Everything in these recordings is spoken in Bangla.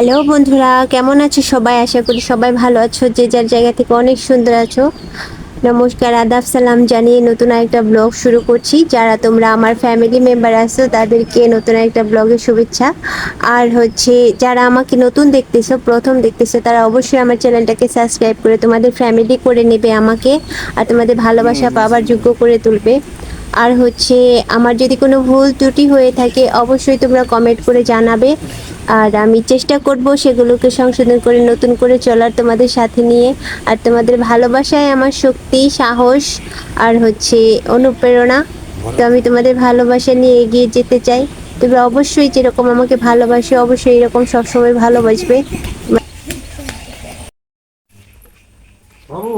হ্যালো বন্ধুরা কেমন আছো সবাই? আশা করি সবাই ভালো আছো। যে যার জায়গা থেকে অনেক সুন্দর আছো। নমস্কার আদাব সালাম জানিয়ে নতুন একটা ব্লগ শুরু করছি। যারা তোমরা আমার ফ্যামিলি মেম্বার আছো তাদেরকে নতুন একটা ব্লগের শুভেচ্ছা। আর হচ্ছে যারা আমাকে নতুন দেখতেছো প্রথম দেখতেছো তারা অবশ্যই আমার চ্যানেলটাকে সাবস্ক্রাইব করে তোমাদের ফ্যামিলি করে নেবে আমাকে। আর তোমাদের ভালোবাসা পাওয়ার যোগ্য করে তুলবে। আর হচ্ছে আমার যদি কোনো ভুল ত্রুটি হয়ে থাকে, অবশ্যই তোমরা কমেন্ট করে জানাবে। আর আমি চেষ্টা করব সেগুলোকে সংশোধন করে নতুন করে চলার তোমাদের সাথে নিয়ে। আর তোমাদের ভালোবাসায় আমার শক্তি, সাহস আর হচ্ছে অনুপ্রেরণা। তো আমি তোমাদের ভালোবাসা নিয়ে এগিয়ে যেতে চাই। তোমরা অবশ্যই যেরকম আমাকে ভালোবাসো, অবশ্যই এরকম সবসময় ভালোবাসবে। বাবু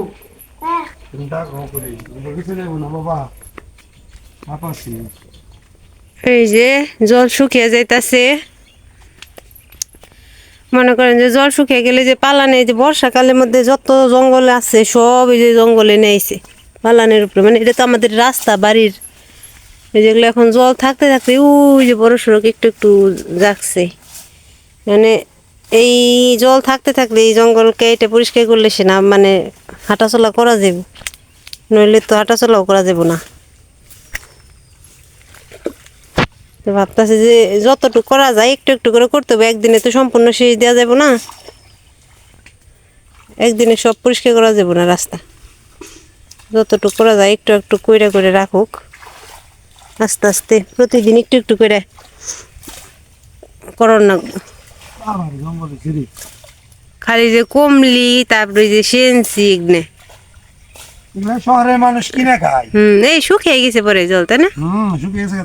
এই যে জল শুকিয়ে যাইতাছে। মনে করেন যে জল শুকিয়ে গেলে যে পালানে যে বর্ষাকালের মধ্যে যত জঙ্গল আছে, সব এই যে জঙ্গলে নেইছে পালানের উপরে। মানে এটা তো আমাদের রাস্তা, বাড়ির। এই যেগুলো এখন জল থাকতে থাকতে ওই যে বড় সড়ক একটু একটু যাচ্ছে। মানে এই জল থাকতে থাকলে এই জঙ্গলকে এটা পরিষ্কার করলে সে না মানে হাঁটাচলা করা যাবে নইলে তো হাঁটাচলাও করা যাবে না তো ভাবতেছি যে যতটুকু করা যায় একটু একটু করে করতে হবে। একদিনে তো সম্পূর্ণ শেষ দেওয়া যাবে না। একদিনে সব পরিষ্কার করা যাবে না রাস্তা। যতটুকু করা যায় একটু একটু কইরা করে রাখুক। আস্তে আস্তে প্রতিদিন একটু একটু করে করণ না খালি যে কমলি তারপরে যে সেনসি এগুলো শহরের মানুষ কিনে খায়। হুম এই শুকিয়ে গেছে পরে জল তাই না? হুম শুকিয়ে গেছে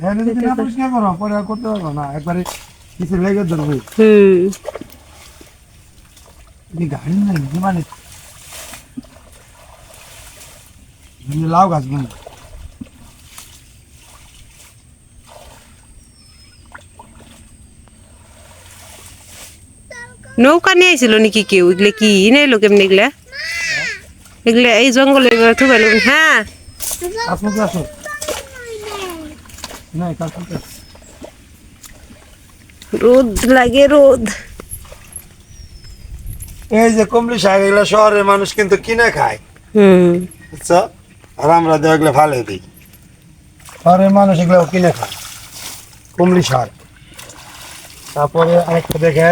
তো এখানে যদি না পরিষ্কার করো পরে আর করতে পারব না। একবারে কিছু লেগে ধরবে। হুম। এই গাড়ি নাই মানে? এমনি লাউ গাছ মানে নৌকা নিয়ে আইছিল নাকি কেউ? এগুলো কি? নেই লোক এমনি এগুলা? এগুলা এই জঙ্গলে থুবাইল। হ্যাঁ। আসো কি আসো। নাই কাজ করতে রোদ লাগে রোদ। এই যে কমলি শাক এগুলো শহরের মানুষ কিন্তু কিনে খায়। হুম। বুঝছ? আর আমরা তো এগুলো ভালো দিই। শহরের মানুষ এগুলো কিনে খায়। কুমড়ি শাক। তারপরে আরেকটা দেখে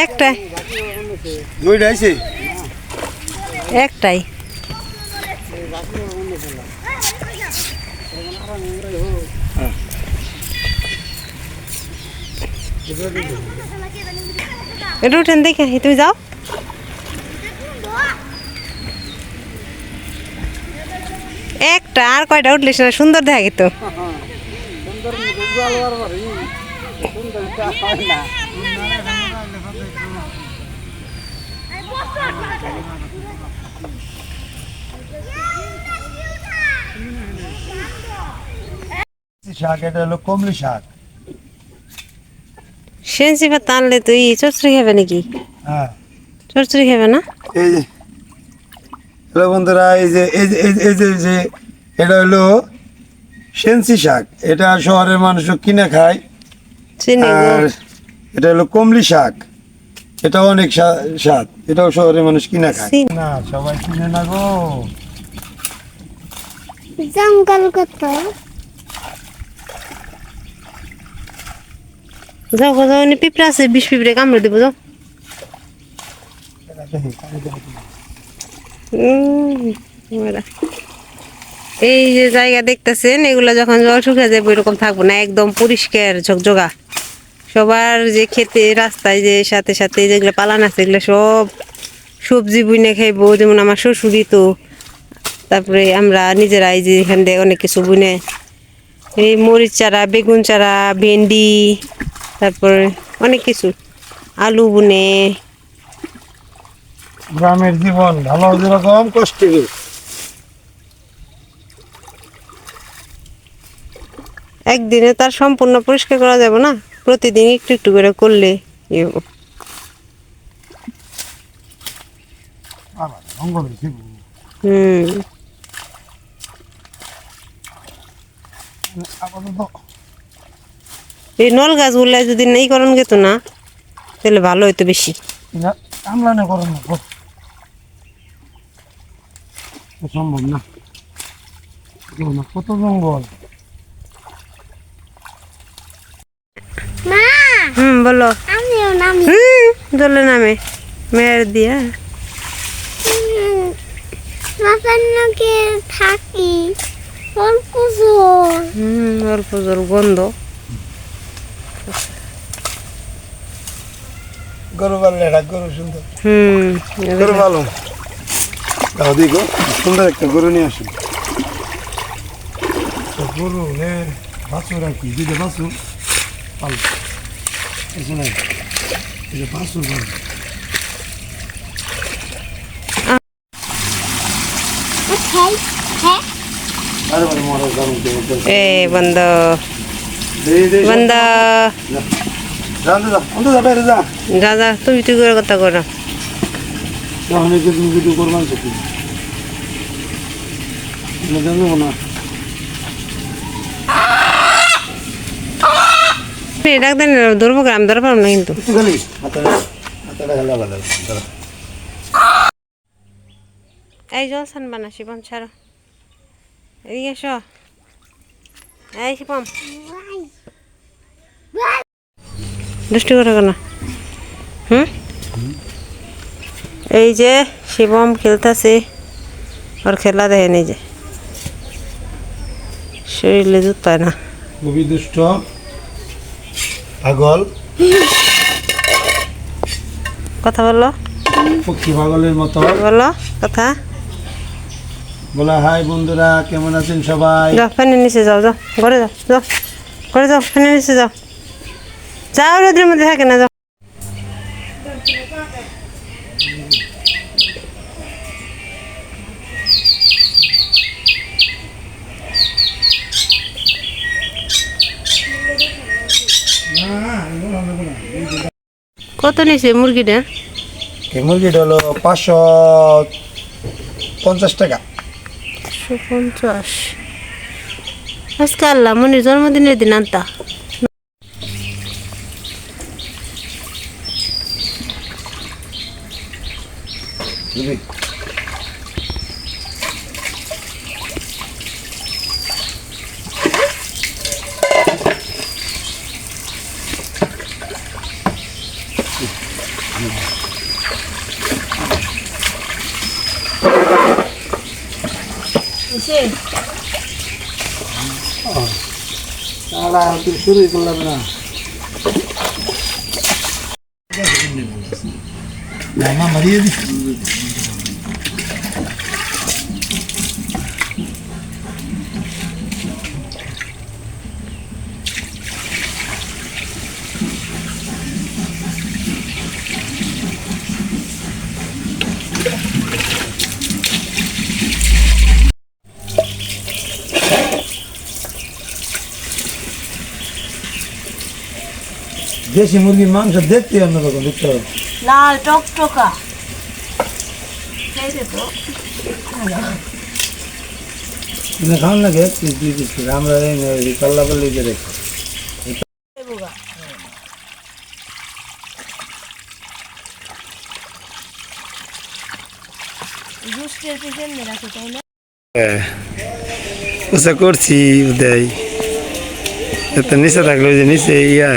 একটাই। দুইটা আছে একটাই। এটা উঠেন দেখে তুমি যাও। একটা আর কয়টা উঠলে সেটা সুন্দর দেখা যেত শাক এটা হলো কমলি শাক। সেন্সি ভাত আনলে তুই খাবে নাকি? হ্যাঁ। খাবে না? এই যে হ্যালো বন্ধুরা এই যে এই যে এই যে- যে এটা হলো সেন্সি শাক। এটা শহরের মানুষ কিনে খায়। আর এটা হলো কমলি শাক। এটা অনেক স্বাদ। এটাও শহরের মানুষ কিনে খায়। না সবাই কিনে না গো। জঙ্গল কত যাও গো যাও নি পিঁপড়া আছে বিষ পিঁপড়ে কামড়ে দেবো যাও। এই যে জায়গা দেখতেছেন এগুলো যখন জল শুকিয়ে যাবে এরকম থাকব না একদম পরিষ্কার ঝকঝকা। সবার যে খেতে রাস্তায় যে সাথে সাথে যেগুলো পালান আছে এগুলো সব সবজি বুনে খাইবো যেমন আমার শ্বশুরই তো। তারপরে আমরা নিজেরাই যে এখান থেকে অনেক কিছু বুনে এই মরিচ চারা বেগুন চারা ভেন্ডি তারপরে অনেক কিছু। আলু বুনে। গ্রামের জীবন ভালো যেরকম কষ্ট। একদিনে তার সম্পূর্ণ পরিষ্কার করা যাবে না? প্রতিদিন একটু একটু করে করলে হুম। এই নল গাছগুলো যদি নেই করণ গেত না তাহলে ভালো হইতো বেশি। সম্ভব না কত জঙ্গল? বলো। আমিও নামি। মেয়ের দিয়া। বাবার নাকি থাকি অল্প জোর হুম অল্প জল গন্ধ। গরু পাললে এটা গরু সুন্দর। হুম গরু ভালো দাও দিগো সুন্দর একটা গরু নিয়ে আসুন। গরু নে বাছুর আর কি দুইটা বাছুর। পাল। আরে বারে মরে যাব এ বন্ধ বন্ধ। যা যা যা তুই করে কথা কর। তুমি কিছু তুমি জানব না। ধরবো গ্রাম ধরা পারব না কিন্তু। এই জল সান বানা শিবম ছাড়ো। এদিকে এসো। এই শিবম দুষ্টি করে কেন? হুম? এই যে শিবম খেলতেছে। ওর খেলা দেখে নেই যে। শরীরে জুত পায় না। খুবই দুষ্ট। পাগল? কথা বলল পক্ষী পাগলের মতো। বলো কথা। বলা হাই বন্ধুরা কেমন আছেন সবাই? যাও ফ্যানের নিচে যাও যাও ঘরে যাও যাও ঘরে যাও ফ্যানের নিচে যাও। যাও রোদের মধ্যে থাকে না যাও। কত নিয়েছে মুরগিটা? এই মুরগিটা হলো পাঁচশো পঞ্চাশ টাকা। পাঁচশো পঞ্চাশ। আজকে আল্লাহ মনির জন্মদিনের দিন আনতা। শুরুই করলাম না। মারিয়ে দিচ্ছি দেশি মুরগির মাংস দেখতে অন্যরকম দেখতে হবে। লাল টকটকা। তুমি খাও না গে? পিস করে আমরা এই পাল্লা পাল্লি যে দেখো ওসা করছি উদয় এত নিচে থাকল যে নিচে ইয়া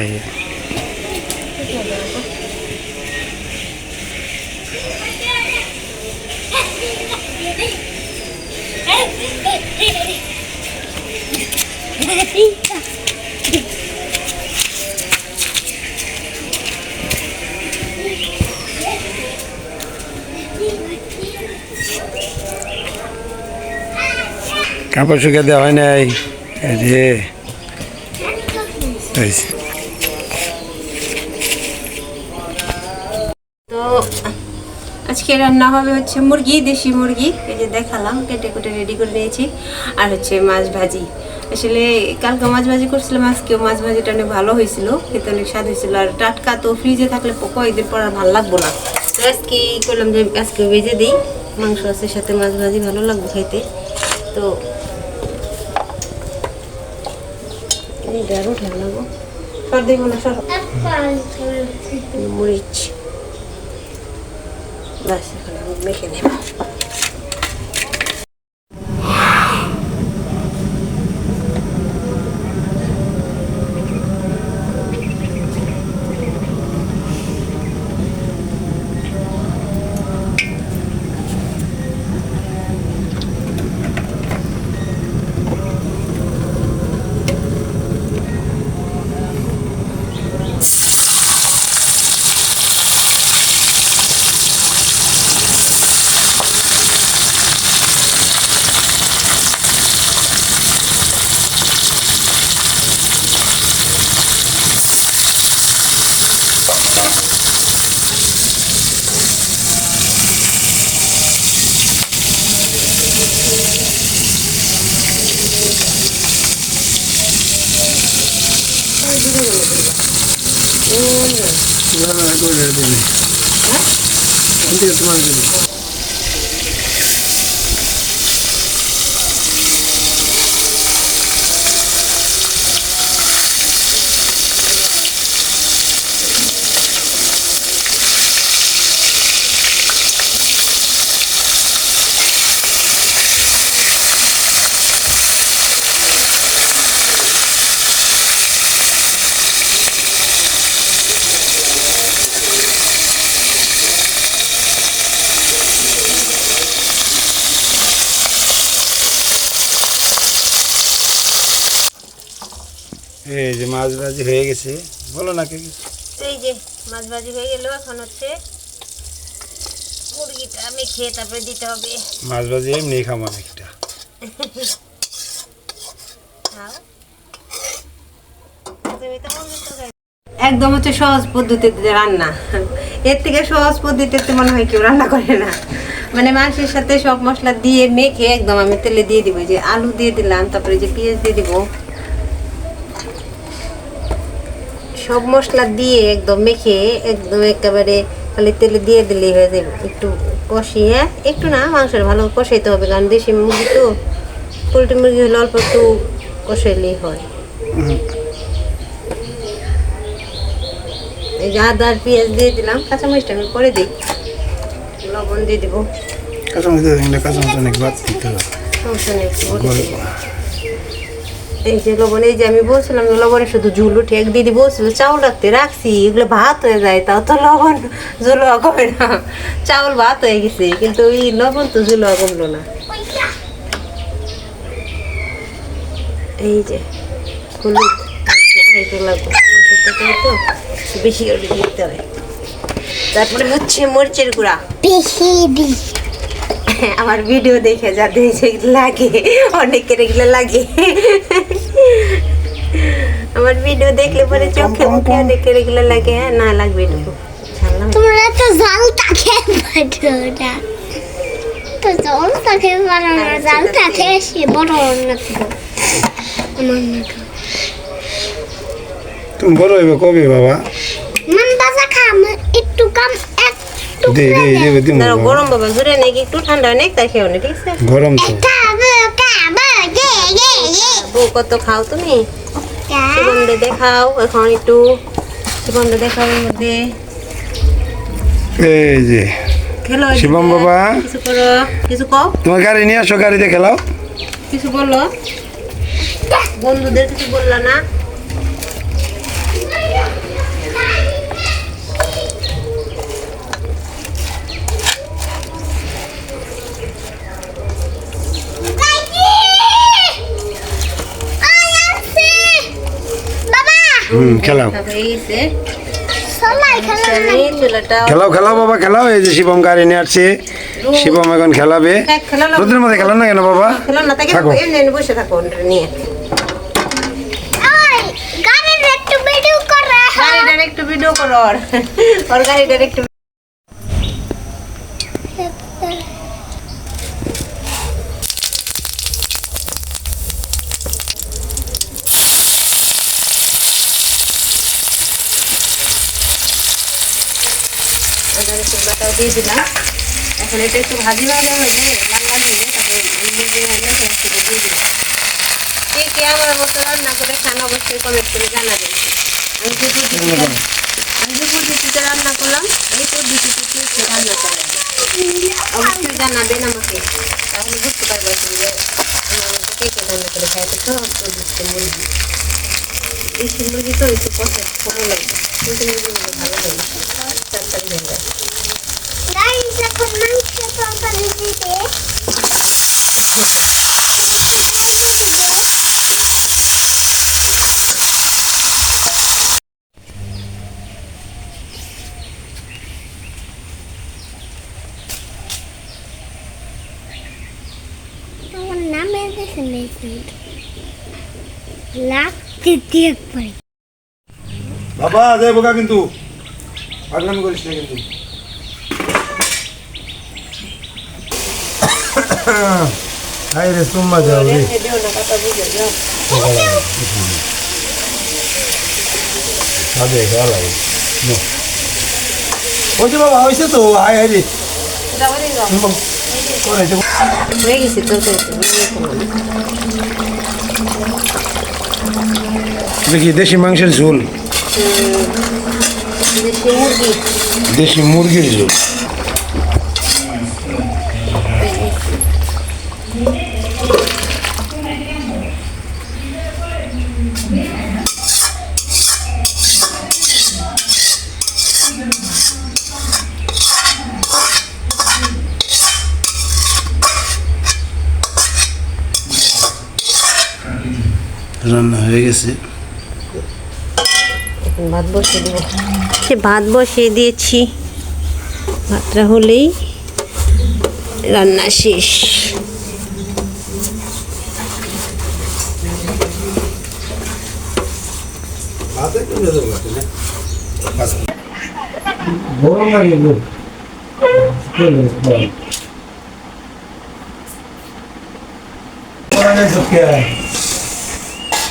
কাপড় শুকে দেওয়া হয় নাই। যে। তো আজকে রান্না হবে হচ্ছে মুরগি, দেশি মুরগি। এই যে দেখালাম, কেটে কুটে রেডি করে নিয়েছি। আর হচ্ছে মাছ ভাজি। আসলে কালকে মাছ ভাজি করছিলাম, আজকেও মাছ ভাজিটা অনেক ভালো হয়েছিল, খেতে অনেক স্বাদ হয়েছিল। আর টাটকা তো ফ্রিজে থাকলে কয়েকদিন পর আর ভালো লাগবো না। আজকে করলাম যে আজকে ভেজে দিই, মাংস আছে সাথে মাছ ভাজি ভালো লাগবে খাইতে তো লাগবো দিব মরিচ। মেখে নেব এই যে মাছ ভাজি হয়ে গেছে। বলো না কি এই যে মাছ ভাজি হয়ে গেল এখন হচ্ছে মুরগিটা আমি খেয়ে তারপরে দিতে হবে। মাছ ভাজি এমনি খাব অনেকটা একদম হচ্ছে সহজ পদ্ধতিতে রান্না। এর থেকে সহজ পদ্ধতিতে মনে হয় কেউ রান্না করে না। মানে মাংসের সাথে সব মশলা দিয়ে মেখে একদম আমি তেলে দিয়ে দিব যে আলু দিয়ে দিলাম তারপরে যে পেঁয়াজ দিয়ে দিব। সব মশলা দিয়ে একদম মেখে একদম একেবারে খালি তেলে দিয়ে দিলেই হয়ে যাবে। একটু কষিয়ে একটু না মাংসের ভালো কষাইতে হবে কারণ দেশি মুরগি তো পোলট্রি মুরগি হলে অল্প একটু কষাইলেই হয়। এই যে আদা আর পেঁয়াজ দিয়ে দিলাম কাঁচামরিচটা আমি পরে দিই। লবণ দিয়ে দিব। কাঁচামরিচ কাঁচামরিচ অনেক বাদ দিতে হবে। সমস্যা নেই। এই যে লবণ এই যে আমি বলছিলাম যে লবণে শুধু ঝুল উঠে এক দিদি বলছিল চাউল রাখতে রাখছি এগুলো ভাত হয়ে যায় তাও তো লবণ ঝুল কমে না। চাউল ভাত হয়ে গেছে কিন্তু ওই লবণ তো ঝুল কমলো না। এই যে হলুদ বেশি করে দিতে হয় তারপরে হচ্ছে মরিচের গুঁড়া। বেশি আমার ভিডিও দেখে যাতে সেগুলো লাগে অনেকের এগুলো লাগে। আমার ভিডিও দেখলে পরে চোখে মুখে অনেকের এগুলো লাগে হ্যাঁ, না লাগবে এটুকু তোমরা তো জালটা খেয়ে পারো না। তো জালটা খেয়ে পারো না। জালটা খেয়ে সে বড় না তো আমার না তুমি বড় হইবে কবে বাবা? মান বাজা খাম একটু কাম একটু দে দে বাবা। গরম বাবা জোরে নাকি? একটু ঠান্ডা অনেক খেয়ে অনেক ঠিক আছে গরম তো। বউ কত খাও তুমি? শিবমদে দেখাও এখন একটু শিবমদে দেখাও এর মধ্যে। এই যে খেলো শিবম বাবা। কিছু করো কিছু কও। তোমার গাড়ি নিয়ে আসো গাড়িতে খেলাও। কিছু বলল বন্ধুদের কিছু বলল না। হুম খেলাও। চুলাটা খেলাও খেলাও বাবা খেলাও। এই যে শিবম গাড়ি নিয়ে আসছে। শিবম এখন খেলাবে। রোদের মধ্যে খেলাও না কেন বাবা? থাকো। বসে থাকো নিয়ে। একটু ভিডিও করে ওর। ওর গাড়িটার একটু দিয়ে দিলাম। এখন এটা একটু ভাজি হয়ে যায় লাল লাল হয়ে যায় তারপর মুরগি আগে একসাথে দিয়ে দিই কে কে আমার মতো রান্না করে খান অবশ্যই কমেন্ট করে জানাবেন। আমি যে পদ্ধতিতে আমি যে পদ্ধতিতে রান্না করলাম এই পদ্ধতিতে কে কে রান্না করলাম। অবশ্যই জানাবেন আমাকে। তাহলে বুঝতে পারব আসলে যে কে কে রান্না করে খায় তো সব পদ্ধতিতে মুরগি দেশি মুরগি তো একটু প্রসেস কমে লাগে কিন্তু মুরগিগুলো ভালো লাগে হয়ে যায় Guys, এখন মাংস তরকারি দিতে আমার নামে দেখে নিয়েছি লাগতে দিয়ে একবারে বাবা যাই বোকা কিন্তু। পাগলামি করিস না কিন্তু। রে সুম্মা যাও রে সাদে ভালো লাগে নো ওইছে বাবা হয়েছে তো হাই হাই রে হয়ে গেছে তরকারি দেখি দেশি মাংসের ঝোল দেশি মুরগি দেশি মুরগির ঝোল রান্না হয়ে গেছে। ভাত বসিয়ে দেবো। সে ভাত বসিয়ে দিয়েছি। ভাতটা হলেই রান্না শেষ। গরম লাগে